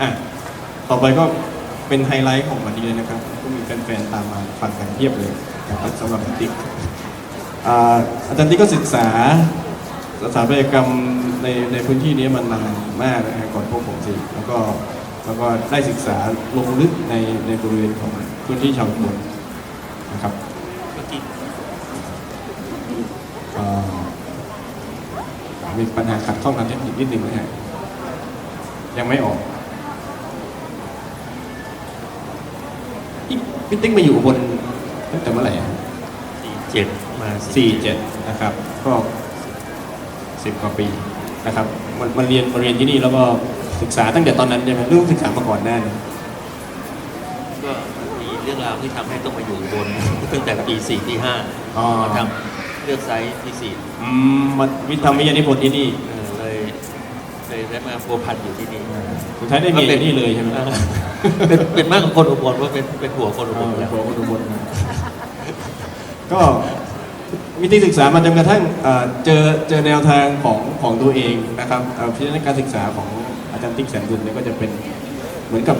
อะต่อไปก็เป็นไฮไลท์ของวันนี้เลยนะครับ ก็มีแฟนๆตามมาฟังกันเพียบเลยนะครับสำหรับอาจารย์ติ๊กอาอาจารย์ติ๊กก็ศึกษาสถาปัตยกรรมในในพื้นที่นี้มานานมากนะฮะก่อนพวกผมสิแล้วก็แล้วก็ได้ศึกษาลงลึกในในบริเวณของพื้นที่ชาวชุมชนนะครับมีปัญหาขัดข้องทางเทคนิคนิดนึงนะฮะยังไม่ออก พี่พี่ติ๊กมาอยู่อุบนตั้งแต่เมื่อไหร่อะสี่เจ็ดมาสี่เจ็ดนะครับ ก็สิบกว่าปีนะครับมันมาเรียนมาเรียนที่นี่แล้วก็ศึกษาตั้งแต่ตอนนั้นใช่ไหมเรื่องศึกษามาก่อนหน้านี้ก็มีเรื่องราวที่ทำให้ต้องมาอยู่อุบนตั้งแต่ปีสี่ที่ห้าอ๋อมาทำเลือกไซส์ที่สี่อืมมาวิทย์ทำวิทยานิพนธ์ที่นี่เออเลยเล ยได้มาพัวพันอยู่ที่นี่สุดท้ายได้เมียที่นี่เลยใช่ไหมเออเป็นเป็นมากกว่าคนอุบลว่าเป็นเป็นหัวคนอุบลแล้ว หัวคนอุบลนะก็วิธีศึกษามาจนกระทั่งเอ่อเจอเจอแนวทางของของตัวเองนะครับเอ่อพิจารณาการศึกษาของอาจารย์ติ๊กแสนดุลเนี่ยก็จะเป็นเหมือนกับ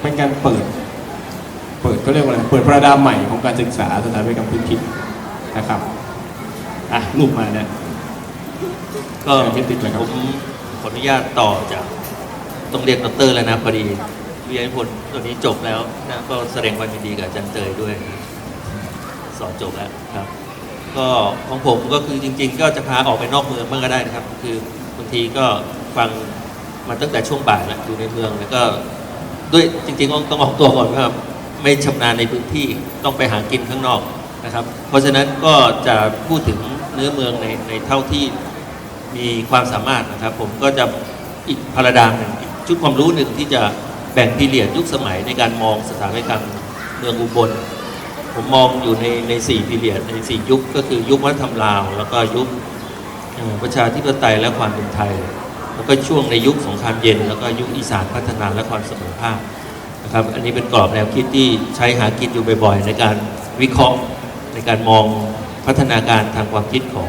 เป็นการเปิด เปิดก็เรียกว่าอะไรเปิดประดามใหม่ของการศึกษาสถาปัตยกรรมพื้นถิ่นนะครับอะรูปมาเนี่ย ก็ไม่ติดเลยครับ ผม ขออนุญาตต่อจากต้องเรียกดอกเตอร์แล้วนะพอดีวิทยานิพนธ์ตัวนี้จบแล้วนะก็แสดงความยินดีกับอาจารย์เตยด้วยสอนจบแล้วครับ ก็ของผมก็คือจริง ๆ ก็จะพาออกไปนอกเมืองบ้างก็ได้นะครับ คือบางทีก็ฟังมาตั้งแต่ช่วงบ่ายแล้วอยู่ในเมืองแล้วก็ด้วยจริงๆต้องต้องออกตัวก่อนว่าไม่ชำนาญในพื้นที่ต้องไปหากินข้างนอกนะครับ เพราะฉะนั้นก็จะพูดถึงเนื้อเมืองในในเท่าที่ มีความสามารถนะครับ ผมก็จะอีกพาราดามหนึ่งอีกชุดความรู้หนึ่งที่จะแบ่งพีเรียดยุคสมัยในการมองสถาปัตยกรรมเมืองอุบลผมมองอยู่ในในสี่พีเรียดในสี่ยุคก็คือยุควัฒนธรรมลาว แล้วก็ยุคประชาธิปไตยและความเป็นไทย แล้วก็ช่วงในยุคสงครามเย็น แล้วก็ยุคอีสานพัฒนาและความเสมอภาคนะครับอันนี้เป็นกรอบแนวคิดที่ใช้หากินอยู่บ่อยๆ ในการวิเคราะห์ในการมองพัฒนาการทางความคิดของ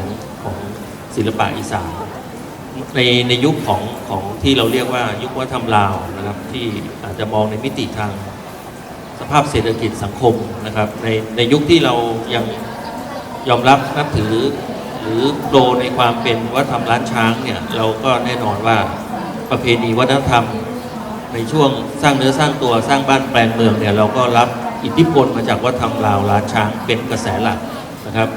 ศิลปะอีสานในในยุคของของที่เราเรียกว่ายุควัฒนธรรมลาวนะครับ ที่อาจจะมองในมิติทางสภาพเศรษฐกิจสังคมนะครับ ในในยุคที่เรายังยอมรับนับถือ หรือโปรในความเป็นวัฒนธรรมล้านช้างเนี่ยเราก็แน่นอนว่าประเพณีวัฒนธรรม ในช่วงสร้างเนื้อสร้างตัวสร้างบ้านแปลงเมืองเนี่ยเราก็รับอิทธิพลมาจากวัฒนธรรมลาวล้านช้างเป็นกระแสหลักนะครับ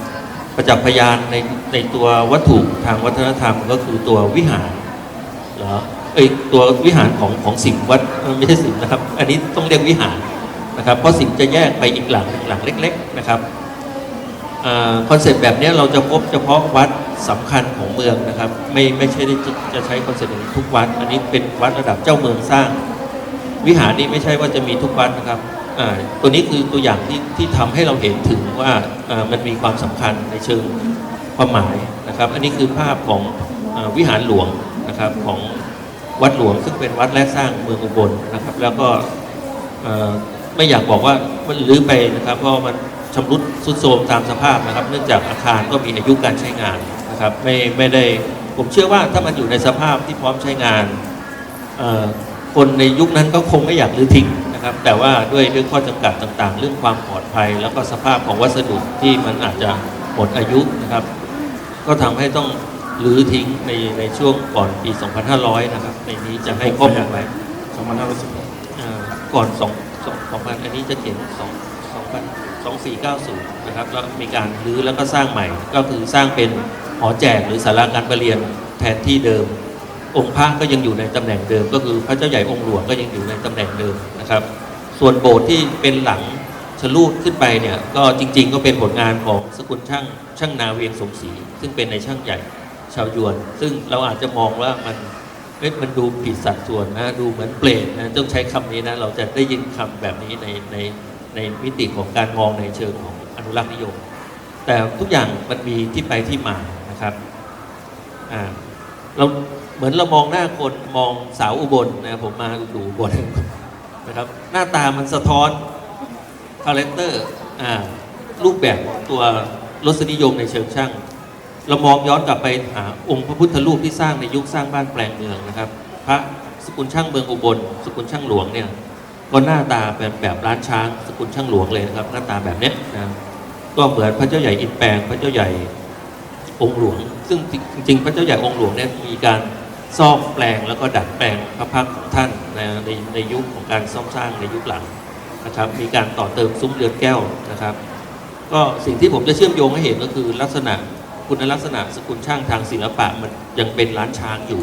ประจักษ์พยานในในตัววัตถุทางวัฒนธรรมก็คือตัววิหารเหรอเอ้ยตัววิหารของของสิงวัดไม่ใช่สิงนะครับ อันนี้ต้องเรียกวิหารนะครับ เพราะสิงจะแยกไปอีกหลังหนึ่งหลังเล็ก ๆนะครับคอนเซปต์แบบนี้เราจะพบเฉพาะวัดสำคัญของเมืองนะครับ ไม่ไม่ใช่จะจะใช้คอนเซปต์นี้ทุกวัด อันนี้เป็นวัดระดับเจ้าเมืองสร้าง วิหารนี้ไม่ใช่ว่าจะมีทุกวัดนะครับ ตัวนี้คือตัวอย่างที่ที่ทำให้เราเห็นถึงว่าอ่ามันมีความสำคัญในเชิงความหมายนะครับ อันนี้คือภาพของอวิหารหลวงนะครับของวัดหลวงซึ่งเป็นวัดแรกสร้างเมืองอุบลนะครับ แล้วก็อ่อไม่อยากบอกว่ามันรื้อไปนะครับ เพราะมันชำรุดทรุดโทรมตามสภาพนะครับ เนื่องจากอาคารก็มีอายุการใช้งานนะครับไม่ไม่ได้ผมเชื่อว่าถ้ามันอยู่ในสภาพที่พร้อมใช้งานอ่อ คนในยุคนั้นก็คงไม่อยากรื้อทิ้งนะครับ แต่ว่าด้วยด้วยข้อจำกัดต่างๆ เรื่องความปลอดภัย แล้วก็สภาพของวัสดุที่มันอาจจะหมดอายุนะครับ ก็ทำให้ต้องรื้อทิ้งในในช่วงก่อนปี 2500 นะครับ ในนี้จะให้ข้อมูลไว้2516เอ่อก่อน2 2 2000 อันนี้จะเขียน2 2000 2490 นะครับแล้วมีการรื้อแล้วก็สร้างใหม่ ก็คือสร้างเป็นหอแจกหรือศาลาการประเรียนแทนที่เดิม องค์พระก็ยังอยู่ในตำแหน่งเดิม ก็คือพระเจ้าใหญ่องค์หลวงก็ยังอยู่ในตำแหน่งเดิมนะครับ ส่วนโบสถ์ที่เป็นหลังชะลูดขึ้นไปเนี่ยก็จริง ๆ ก็เป็นผลงานของสกุลช่างช่างนาเวียงสมศรีซึ่งเป็นในช่างใหญ่ชาวยวน ซึ่งเราอาจจะมองว่ามันเอ๊ะมันดูผิดสัดส่วนนะดูเหมือนเปรตนะต้องใช้คำนี้นะเราจะได้ยินคำแบบนี้ในในในมิติของการมองในเชิงของอนุรักษ์นิยม แต่ทุกอย่างมันมีที่ไปที่มานะครับอ่าเรา เหมือนเรามองหน้าคนมองสาวอุบลนะผมมาดูอุบลนะครับหน้าตามันสะท้อนคาแรคเตอร์อ่ารูปแบบของตัวรสนิยมในเชิงช่าง เรามองย้อนกลับไปหาองค์พระพุทธรูปที่สร้างในยุคสร้างบ้านแปลงเมืองนะครับ พระสกุลช่างเมืองอุบล สกุลช่างหลวงเนี่ยก็หน้าตาเป็นแบบร้านช้าง สกุลช่างหลวงเลยนะครับหน้าตาแบบเนี้ยนะก็เหมือนพระเจ้าใหญ่อินแปลงพระเจ้าใหญ่องค์หลวง ซึ่งจริงๆ พระเจ้าใหญ่องค์หลวงเนี่ยมีการ ซ่อมแปลงแล้วก็ดัดแปลงพระพักของท่านในในในยุคของการซ่อมสร้างในยุคหลังนะครับมีการต่อเติมซุ้มเรือนแก้วนะครับ ก็สิ่งที่ผมจะเชื่อมโยงให้เห็นก็คือลักษณะคุณลักษณะสกุลช่างทางศิลปะมันยังเป็นร้านช้างอยู่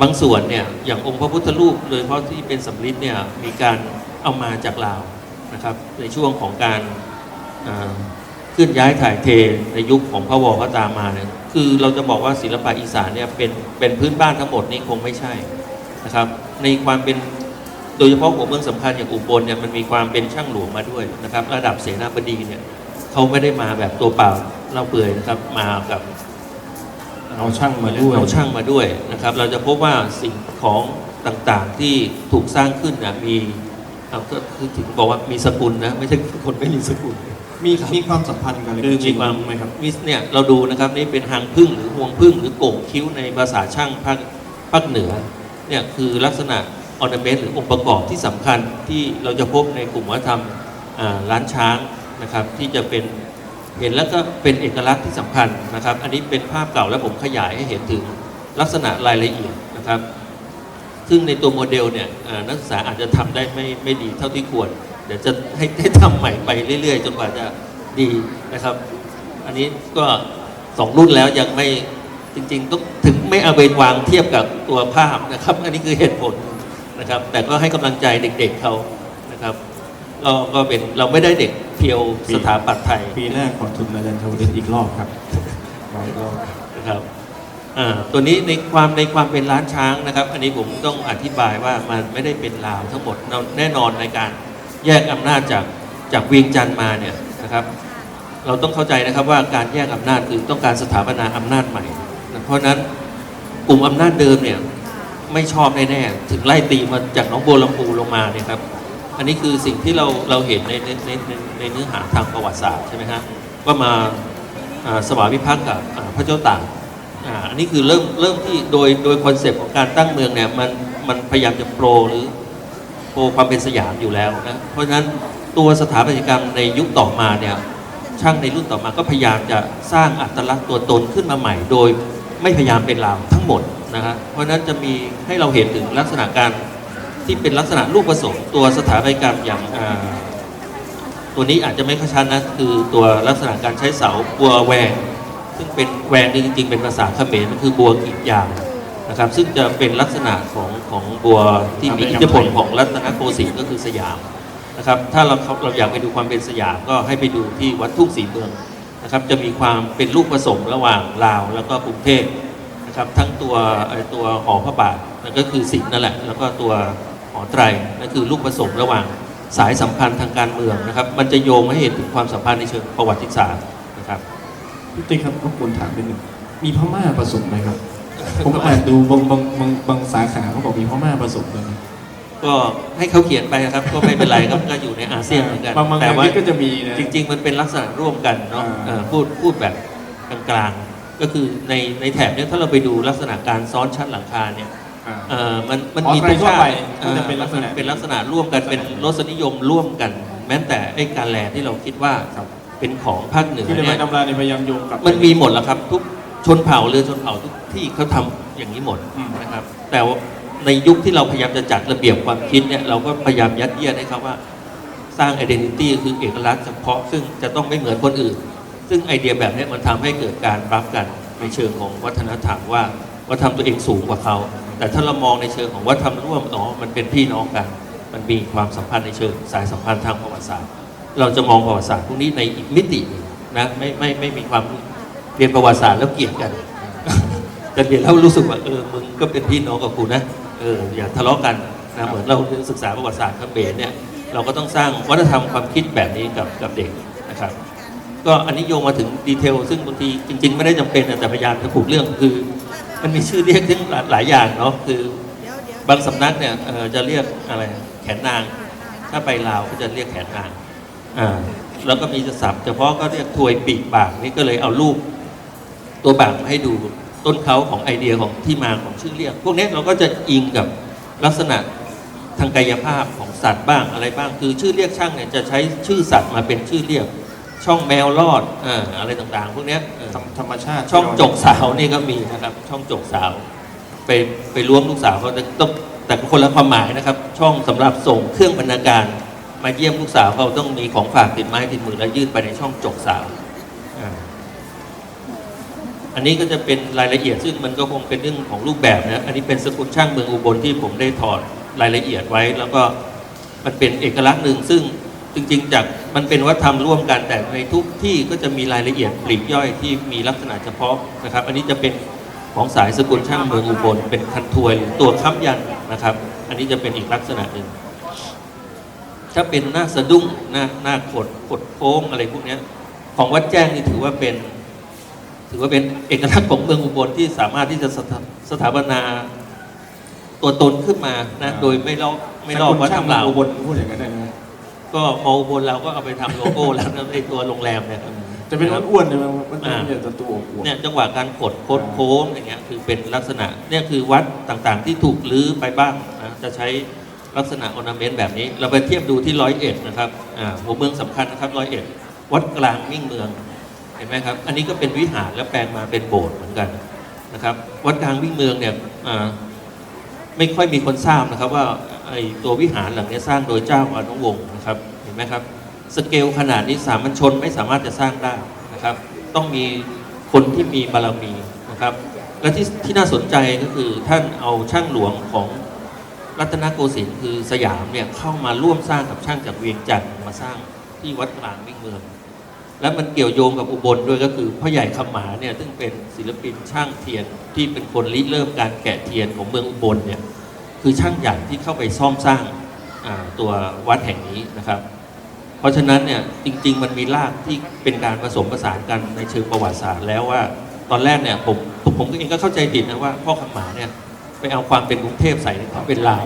บางส่วนเนี่ยอย่างองค์พระพุทธรูปโดยเฉพาะที่เป็นสำริดเนี่ยมีการเอามาจากลาวนะครับ ในช่วงของการเคลื่อนย้ายถ่ายเทในยุคของพระวอพระตามาเนี่ย คือเราจะบอกว่าศิลปะอีสานเนี่ยเป็นเป็นพื้นบ้านทั้งหมดนี่คงไม่ใช่นะครับ ในความเป็นโดยเฉพาะหัวเมืองสำคัญอย่างอุบลเนี่ยมันมีความเป็นช่างหลวงมาด้วยนะครับ ระดับเสนาบดีเนี่ยเขาไม่ได้มาแบบตัวเปล่าเล่าเปลือยนะครับมากับเอาช่างมาด้วยเอาช่างมาด้วยนะครับ เราจะพบว่าสิ่งของต่างๆที่ถูกสร้างขึ้นนะมีเอาก็คือถึงบอกว่ามีสกุลนะไม่ใช่คนไม่มีสกุล มีมีความสัมพันธ์กันเลยคือจมีริงความไหมครับมิสเนี่ยเราดูนะครับนี่เป็นหางพึ่งหรือห่วงพึ่งหรือโก่งคิ้วในภาษาช่างภาคภาคเหนือเนี่ยคือลักษณะออร์นเมนต์หรือองค์ประกอบที่สำคัญที่เราจะพบในกลุ่มวัฒนธรรมอ่าร้านช้างนะครับที่จะเป็นเห็นแล้วก็เป็นเอกลักษณ์ที่สำคัญนะครับ อันนี้เป็นภาพเก่าแล้วผมขยายให้เห็นถึงลักษณะรายละเอียดนะครับ ซึ่งในตัวโมเดลเนี่ยอ่านักศึกษาอาจจะทำได้ไม่ไม่ดีเท่าที่ควร เดี๋ยวจะให้ให้ทำใหม่ไปเรื่อย ๆ จนกว่าจะดีนะครับ อันนี้ก็สองรุ่นแล้วยังไม่จริงๆต้องถึงไม่เอาไปวางเทียบกับตัวภาพนะครับ อันนี้คือเหตุผลนะครับ แต่ก็ให้กำลังใจเด็กๆเขานะครับก็ก็เป็นเราไม่ได้เด็กเพียวสถาปัตย์ไทยปีหน้าขอทุนอาจารย์ชาวลิตอีกรอบครับรอบรอบนะครับอ่าตัวนี้ในความในความเป็นร้านช้างนะครับ อันนี้ผมต้องอธิบายว่ามันไม่ได้เป็นลาวทั้งหมดเราแน่นอนในการ แยกอำนาจจากจากเวียงจันทร์มาเนี่ยนะครับเราต้องเข้าใจนะครับว่าการแยกอำนาจคือต้องการสถาปนาอำนาจใหม่ เพราะนั้นกลุ่มอำนาจเดิมเนี่ยไม่ชอบแน่ๆถึงไล่ตีมาจากน้องโบัวลำพูลงมาเนี่ยครับอันนี้คือสิ่งที่เราเราเห็นในในในในเนื้อหาทางประวัติศาสตร์ใช่ไหมฮะว่ามาสวามิภักดิ์กับพระเจ้าตากอันนี้คือเริ่มเริ่มที่โดยโดยคอนเซปต์ของการตั้งเมืองเนี่ยมันมันพยายามจะโปรหรือ โปรความเป็นสยามอยู่แล้วนะเพราะฉะนั้นตัวสถาปัตยกรรมในยุคต่อมาเนี่ยช่างในรุ่นต่อมาก็พยายามจะสร้างอัตลักษณ์ตัวตนขึ้นมาใหม่ โดยไม่พยายามเป็นลาวทั้งหมดนะฮะเพราะฉะนั้นจะมีให้เราเห็นถึงลักษณะการที่เป็นลักษณะรูปผสมตัวสถาปัตยกรรมอย่างตัวนี้อาจจะไม่ค่อยชัดนะคือตัวลักษณะการใช้เสาบัวแหวงซึ่งเป็นแหวงนี่จริงๆเป็นภาษาเขมรมันคือบัวกีดยาง นะครับซึ่งจะเป็นลักษณะของของบัวที่มีอิทธิพลของรัตนโกสินทร์ก็คือสยามนะครับถ้าเราเราอยากไปดูความเป็นสยามก็ให้ไปดูที่วัดทุ่งศรีเมืองนะครับจะมีความเป็นลูกผสมระหว่างลาวแล้วก็กรุงเทพนะครับทั้งตัวเอ่อตัวหอพระบาทนั่นก็คือสิงห์นั่นแหละแล้วก็ตัวหอไตรนั่นคือลูกผสมระหว่างสายสัมพันธ์ทางการเมืองนะครับ มันจะโยงให้เห็นถึงความสัมพันธ์ในเชิงประวัติศาสตร์นะครับพี่ติ๊กครับรบกวนถามนิดหนึ่งมีพม่าผสมไหมครับ ผมอ่านดูบางบางบางบางสาขาเขาบอกมีพม่าผสมเลยนะก็ให้เขาเขียนไปนะครับ ก็ไม่เป็นไรครับก็อยู่ในอาเซียนเหมือนกันบางบางแต่แห่งว่านี่ก็จะมีนะจริง ๆ มันเป็นลักษณะร่วมกันเนาะอ่าเอ่อพูดพูดแบบกลางๆ ก็คือในในแถบเนี้ยถ้าเราไปดูลักษณะการซ้อนชั้นหลังคาเนี่ยอ่าเอ่อมันมันอ๋อมีใครทั่วไปอ่าก็จะเป็นลักษณะมัเป็นลักษณะร่วมกันเป็นรสนิยมร่วมกัน แม้แต่ไอ้การแลที่เราคิดว่าครับเป็นของภาคเหนือที่ในเนี่ไม้ยตำราในยพยายามโยงกับมันมีหมดแล้วครับทุก ชนเผ่าเรือชนเผ่าทุกที่เขาทำอย่างนี้หมดอืมนะครับ แต่ว่าในยุคที่เราพยายามจะจัดระเบียบความคิดเนี่ยเราก็พยายามยัดเยียดให้เขาว่า สร้าง identity คือเอกลักษณ์เฉพาะซึ่งจะต้องไม่เหมือนคนอื่น ซึ่งไอเดียแบบเนี้ยมันทำให้เกิดการรับกันในเชิงของวัฒนธรรมว่าวัฒนธรรมตัวเองสูงกว่าเขา แต่ถ้าเรามองในเชิงของวัฒนธรรมร่วมอ๋อมันเป็นพี่น้องกัน มันมีความสัมพันธ์ในเชิงสายสัมพันธ์ทางประวัติศาสตร์ เราจะมองประวัติศาสตร์พวกนี้ในอีกมิติหนึ่งนะไม่ไม่ไม่มีความ เรียนประวัติศาสตร์แล้วเกลียดกันแต่เรียนแล้วรู้สึกว่าเออมึงก็เป็นพี่น้องกับกูนะเอออย่าทะเลาะกันนะเหมือนเราศึกษาประวัติศาสตร์เขมรเนี่ยเราก็ต้องสร้างวัฒนธรรมความคิดแบบนี้กับกับเด็กนะครับ ก็อันนี้โยงมาถึงดีเทล ซึ่งบางทีจริง ๆ ไม่ได้จำเป็นนะแต่พยายามจะผูกเรื่องคือ มันมีชื่อเรียกทั้งหลายอย่างเนาะคือบางสำนักเนี่ยจะเรียกอะไรแขนนาง ถ้าไปลาวก็จะเรียกแขนนางอ่าแล้วก็มีศัพท์เฉพาะก็เรียกถวยปีกบากนี่ก็เลยเอารูป ตัวบากมาให้ดูต้นเขาของไอเดียของที่มาของชื่อเรียก พวกนี้เราก็จะอิงกับลักษณะทางกายภาพของสัตว์บ้างอะไรบ้าง คือชื่อเรียกช่างเนี่ยจะใช้ชื่อสัตว์มาเป็นชื่อเรียก ช่องแมวรอดอ่าอะไรต่างๆ พวกเนี้ยเออธรรมธรรมชาติช่องจกสาวนี่ก็มีนะครับช่องจกสาว ไปไปล้วงลูกสาวเขาแต่ต้องแต่คนละความหมายนะครับ ช่องสำหรับส่งเครื่องบรรณาการ มาเยี่ยมลูกสาวเขาต้องมีของฝากติดไม้ติดมือแล้วยื่นไปในช่องจกสาวอ่า อันนี้ก็จะเป็นรายละเอียดซึ่งมันก็คงเป็นเรื่องของรูปแบบนะอันนี้เป็นสกุลช่างเมืองอุบลที่ผมได้ถอดรายละเอียดไว้ แล้วก็มันเป็นเอกลักษณ์หนึ่งซึ่งจริงๆ จากมันเป็นวัฒนธรรมร่วมกันแต่ในทุกที่ก็จะมีรายละเอียดปลีกย่อยที่มีลักษณะเฉพาะนะครับ อันนี้จะเป็นของสายสกุลช่างเมืองอุบลเป็นคันทวยหรือตัวค้ำยันนะครับ อันนี้จะเป็นอีกลักษณะหนึ่งถ้าเป็นหน้าสะดุ้งหน้าหน้าขดขดโค้งอะไรพวกนี้ของวัดแจ้งนี่ถือว่าเป็น ถือว่าเป็นเอกลักษณ์ของเมืองอุบลที่สามารถที่จะสถาสถาปนา ตัวตนขึ้นมานะ โดยไม่ลอกไม่ลอกวัฒนธรรมเราเราอุบลพูดอย่างนั้นได้ไหมก็มออุบลเราก็เอาไปทำโลโก้ แล้วนะไอตัวโรงแรมเนี่ยครับ จะเป็นอ้วนๆเลยมั้ยมันจะเป็นตัวตัวอ้วน เนี่ยจังหวะการขดโคดโค้งอย่างเงี้ยคือเป็นลักษณะเนี่ยคือวัดต่างๆ ที่ถูกลื้อไปบ้างนะจะใช้ลักษณะออร์นาเมนต์แบบนี้ เราไปเทียบดูที่ร้อยเอ็ดนะครับอ่าหัวเมืองสำคัญนะครับร้อยเอ็ดวัดกลางมิ่งเมืองเห็นไหมครับ อันนี้ก็เป็นวิหารแล้วแปลงมาเป็นโบสถ์เหมือนกันนะครับ วัดกลางมิ่งเมืองเนี่ยไม่ค่อยมีคนทราบนะครับ ว่าไอตัววิหารหลังนี้สร้างโดยเจ้าอนุวงศ์นะครับ เห็นไหมครับ สเกลขนาดนี้สามัญชนไม่สามารถจะสร้างได้นะครับ ต้องมีคนที่มีบารมีนะครับ และที่ที่น่าสนใจก็คือท่านเอาช่างหลวงของรัตนโกสินทร์คือสยามเนี่ยเข้ามาร่วมสร้างกับช่างจากเวียงจันทร์มาสร้างที่วัดกลางมิ่งเมือง และมันเกี่ยวโยงกับอุบลด้วยก็คือพ่อใหญ่คำหมาเนี่ยซึ่งเป็นศิลปินช่างเทียนที่เป็นคนริเริ่มการแกะเทียนของเมืองอุบลเนี่ยคือช่างใหญ่ที่เข้าไปซ่อมสร้างตัววัดแห่งนี้นะครับ เพราะฉะนั้นเนี่ยจริง ๆ มันมีรากที่เป็นการผสมผสานกันในเชิงประวัติศาสตร์แล้วว่าตอนแรกเนี่ยผมผมผมเองก็เข้าใจผิดนะว่าพ่อคำหมาเนี่ยไปเอาความเป็นกรุงเทพใส่ในความเป็นลาว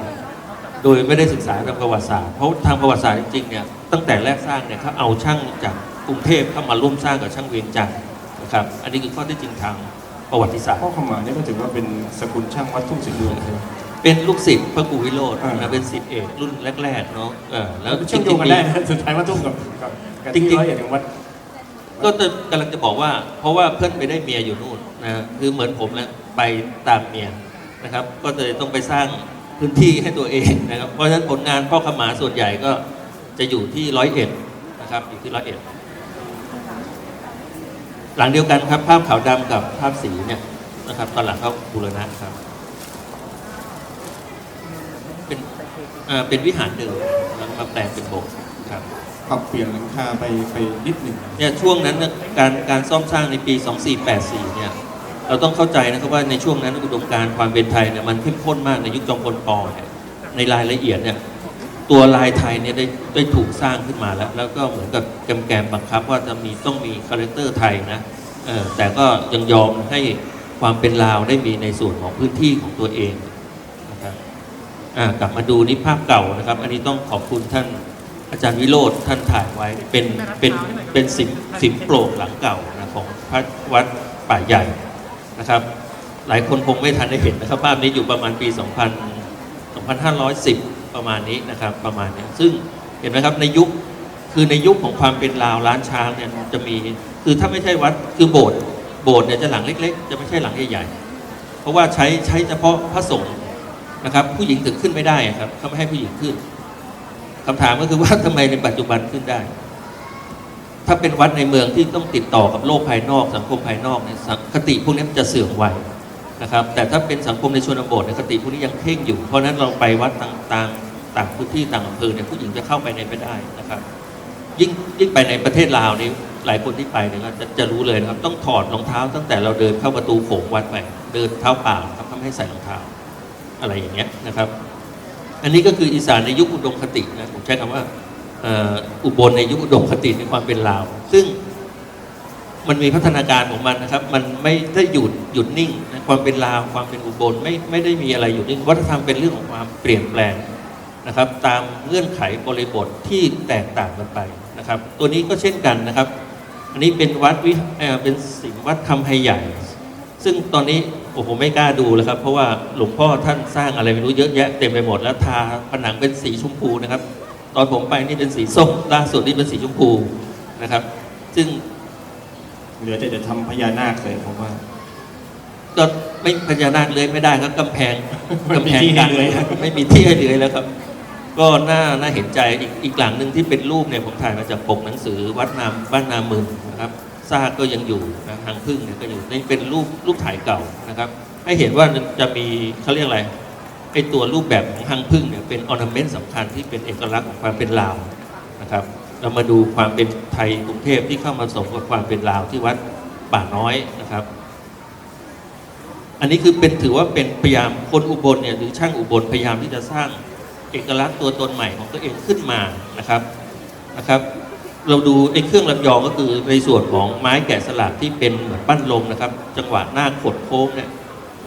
โดยไม่ได้ศึกษาทางประวัติศาสตร์เพราะทางประวัติศาสตร์จริงๆเนี่ยตั้งแต่แรกสร้างเนี่ยเขาเอาช่างจาก กรุงเทพเข้ามาร่วมสร้างกับช่างเวียงจันทร์นะครับ อันนี้คือข้อเท็จจริงทางประวัติศาสตร์ พ่อขมาเนี่ยก็ถือว่าเป็นสกุลช่างวัดทุ่งสิงห์เมืองใช่ไหม เป็นลูกศิษย์พระครูวิโรธอ่านะเป็นศิษย์เอกรุ่นแรกๆเนาะเออแล้วเชื่อมโยงกันได้นะสุดท้ายวัดทุ่งกับกับกับจริที่งๆ ร้อยเอ็ดของวัด ก็จะกำลังจะบอกว่า เพราะว่าเพื่อนไปได้เมียอยู่นู่นนะคือเหมือนผมนะไปตามเมียนะครับ ก็เลยต้องไปสร้างพื้นที่ให้ตัวเองนะครับ เพราะฉะนั้นผลงานพ่อขมาส่วนใหญ่ก็จะอยู่ที่ร้อยเอ็ดนะครับอยู่ที่ร้อยเอ็ด หลังเดียวกันครับ ภาพขาวดำกับภาพสีเนี่ยนะครับตอนหลังเขาบูรณะครับ เป็นอ่าเป็นวิหารเดิมแล้วมาแปลงเป็นโบสถ์ครับ ปรับเปลี่ยนหลังคาไปไปนิดหนึ่ง เนี่ยช่วงนั้นเนี่ยการการซ่อมสร้างในปี 2484 เนี่ยเราต้องเข้าใจนะครับว่าในช่วงนั้นอุดมการณ์ความเป็นไทยเนี่ยมันเข้มข้นมากในยุคจอมพลปอเนี่ยในรายละเอียดเนี่ย ตัวลายไทยเนี่ยได้ได้ถูกสร้างขึ้นมาแล้ว แล้วก็เหมือนกับแกมแกมบังคับว่าจะมีต้องมีคาแรคเตอร์ไทยนะเออแต่ก็ยังยอมให้ความเป็นลาวได้มีในส่วนของพื้นที่ของตัวเองนะครับอ่ากลับมาดูนี่ภาพเก่านะครับ อันนี้ต้องขอบคุณท่านอาจารย์วิโรธท่านถ่ายไว้เป็นเป็นเป็นสิมสิมโปร่งหลังเก่านะของพระวัดป่าใหญ่นะครับ หลายคนคงไม่ทันได้เห็นนะครับภาพนี้อยู่ประมาณปี 2000 2510 ประมาณนี้นะครับประมาณนี้ซึ่งเห็นไหมครับในยุคคือในยุคของความเป็นลาวล้านช้างเนี่ยจะมีคือถ้าไม่ใช่วัดคือโบสถ์โบสถ์เนี่ยจะหลังเล็ก ๆ จะไม่ใช่หลังใหญ่ๆเพราะว่าใช้ใช้เฉพาะพระสงฆ์นะครับ ผู้หญิงถึงขึ้นไม่ได้ครับเขาไม่ให้ผู้หญิงขึ้นคำถามก็คือว่าทำไมในปัจจุบันขึ้นได้ ถ้าเป็นวัดในเมืองที่ต้องติดต่อกับโลกภายนอก สังคมภายนอกเนี่ยสังคติพวกนี้จะเสื่อมไวนะครับแต่ถ้าเป็นสังคมในชนบทเนี่ยคติพวกนี้ยังเพ่งอยู่ เพราะนั้นเราไปวัดต่าง ต่างพื้นที่ต่างอำเภอเนี่ยผู้หญิงจะเข้าไปในไม่ได้นะครับ ยิ่งยิ่งไปในประเทศลาวนี่หลายคนที่ไปเนี่ยก็จะจะรู้เลยนะครับ ต้องถอดรองเท้าตั้งแต่เราเดินเข้าประตูโขงวัดไปเดินเท้าเปล่าครับทำให้ใส่รองเท้าอะไรอย่างเงี้ยนะครับ อันนี้ก็คืออีสานในยุคอุดมคตินะผมใช้คำว่าอุบลในยุคอุดมคติในความเป็นลาว ซึ่งมันมีพัฒนาการของมันนะครับ มันไม่ได้หยุดหยุดนิ่งนะความเป็นลาวความเป็นอุบลไม่ไม่ได้มีอะไรหยุดนิ่งวัฒนธรรมเป็นเรื่องของความเปลี่ยนแปลง นะครับตามเงื่อนไขบริบทที่แตกต่างกันไปนะครับ ตัวนี้ก็เช่นกันนะครับ อันนี้เป็นวัดวิเอ่อเป็นสิงห์วัดคำไฮใหญ่ ซึ่งตอนนี้โอ้โหไม่กล้าดูเลยครับ เพราะว่าหลวงพ่อท่านสร้างอะไรไม่รู้เยอะแยะเต็มไปหมดแล้วทาผนังเป็นสีชมพูนะครับ ตอนผมไปนี่เป็นสีส้มล่าสุดนี่เป็นสีชมพูนะครับ ซึ่งเหลือแต่จะทำพญานาคเลยผมว่าก็ไม่พญานาคเลื้อยไม่ได้ครับกำแพงไม่กำมีแพงที่ให้กันเลื้อยไม่มีที่ให้เลื้อยแล้วครับ ก็น่าน่าเห็นใจอีกอีกหลังหนึ่งที่เป็นรูปเนี่ยผมถ่ายมาจากปกหนังสือวัดนามบ้านนามึนนะครับซากก็ยังอยู่นะทางพึ่งเนี่ยก็อยู่นี่เป็นรูปรูปถ่ายเก่านะครับ ให้เห็นว่าจะมีเขาเรียกอะไรไอตัวรูปแบบของหางพึ่งเนี่ยเป็นออร์นเมนต์สำคัญที่เป็นเอกลักษณ์ของความเป็นลาวนะครับ เรามาดูความเป็นไทยกรุงเทพที่เข้ามาสมกับความเป็นลาวที่วัดป่าน้อยนะครับ อันนี้คือเป็นถือว่าเป็นพยายามคนอุบลเนี่ยหรือช่างอุบลพยายามที่จะสร้าง เอกลักษณ์ตัวตนใหม่ของตัวเองขึ้นมานะครับนะครับ เราดูไอ้เครื่องลำยองก็คือในส่วนของไม้แกะสลักที่เป็นเหมือนปั้นลมนะครับ จังหวะหน้าขดโค้งเนี่ย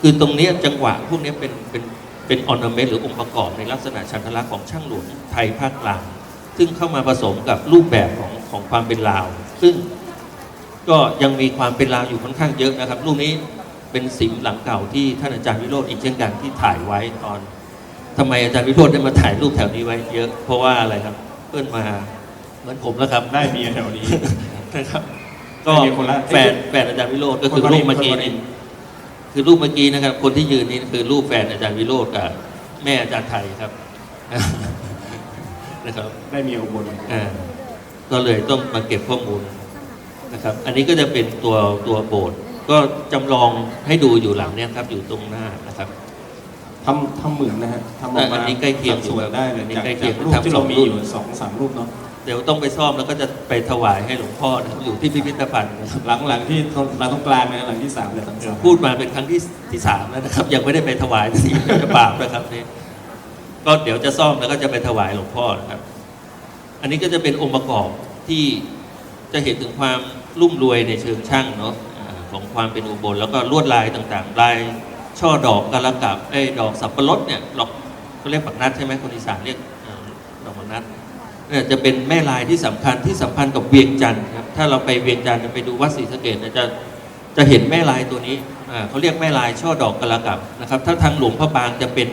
คือตรงนี้จังหวะพวกนี้เป็นเป็นเป็นออร์นเมนต์หรือองค์ประกอบในลักษณะชันทลักษณ์ของช่างหลวงไทยภาคกลาง ซึ่งเข้ามาผสมกับรูปแบบของของความเป็นลาว ซึ่งก็ยังมีความเป็นลาวอยู่ค่อนข้างเยอะนะครับ รูปนี้เป็นสิมหลังเก่าที่ท่านอาจารย์วิโรธอีกเช่นกันที่ถ่ายไว้ตอน ทำไมอาจารย์วิโรธได้มาถ่ายรูปแถวนี้ไว้เยอะ เพราะว่าอะไรครับ เพื่อนมาเหมือนผมแล้วครับได้เมียแถวนี้นะครับ ก็ไม่มีคนละแฟนแฟนอาจารย์วิโรธก็คือคนวาริรูนปเมื่อกี้คนวารินี่นคือรูปเมื่อกี้นะครับ คนที่ยืนนี่คือรูปแฟนอาจารย์วิโรธกับแม่อาจารย์ไทยครับนะครับ ได้เมียอุบลอ่าก็เลยต้องมาเก็บข้อมูลนะครับ อันนี้ก็จะเป็นตัวตัวโบสถ์ก็จำลองให้ดูอยู่หลังเนี่ยครับ อยู่ตรงหน้านะครับ ทำทำเหมือนนะฮะทำออกมาอันนี้ใกล้เคียงอยู่สัดส่วนได้เลยอันนี้จากใกล้เคียงจากรูปที่ทำสเราองมีรูปอยู่สองสามรูปเนาะเดี๋ยวต้องไปซ่อมแล้วก็จะไปถวายให้หลวงพ่อนะครับอยู่ที่พิพิธภัณฑ์นะครับหลังหลังที่เราต้องกลางนะหลังที่สามเลยทั้งสามพูดมาเป็นครั้งที่ที่สามแล้วนะครับ ยังไม่ได้ไปถวายที่จะบาปนะครับนี่ก็เดี๋ยวจะซ่อมแล้วก็จะไปถวายหลวงพ่อนะครับ อันนี้ก็จะเป็นองค์ประกอบที่จะเห็นถึงความรุ่มรวยในเชิงช่างเนาะอ่าของความเป็นอุบลแล้วก็ลวดลายต่างๆลาย ช่อดอกกระกับไอ้ดอกสับปะรดเนี่ยดอกเขาเรียกปักนัดใช่ไหมคนอีสานเรียกดอกปักนัดเนี่ยจะเป็นแม่ลายที่สำคัญที่สัมพันธ์กับเวียงจันทร์ครับถ้าเราไปเวียงจันทร์ไปดูวัดศรีสะเกดเนี่ยจะจะเห็นแม่ลายตัวนี้เขาเรียกแม่ลายช่อดอกกระกับนะครับ ถ้าทางหลวงพระบางจะเป็น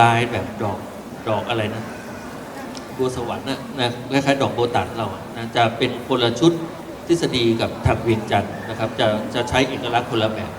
ลายแบบดอกดอกอะไรนะบัวสวรรค์นะนะคล้ายๆดอกโบตันเราอะนะจะเป็นคนละชุดทฤษฎีกับทางเวียงจันทร์นะครับ จะจะใช้เอกลักษณ์คนละแบบ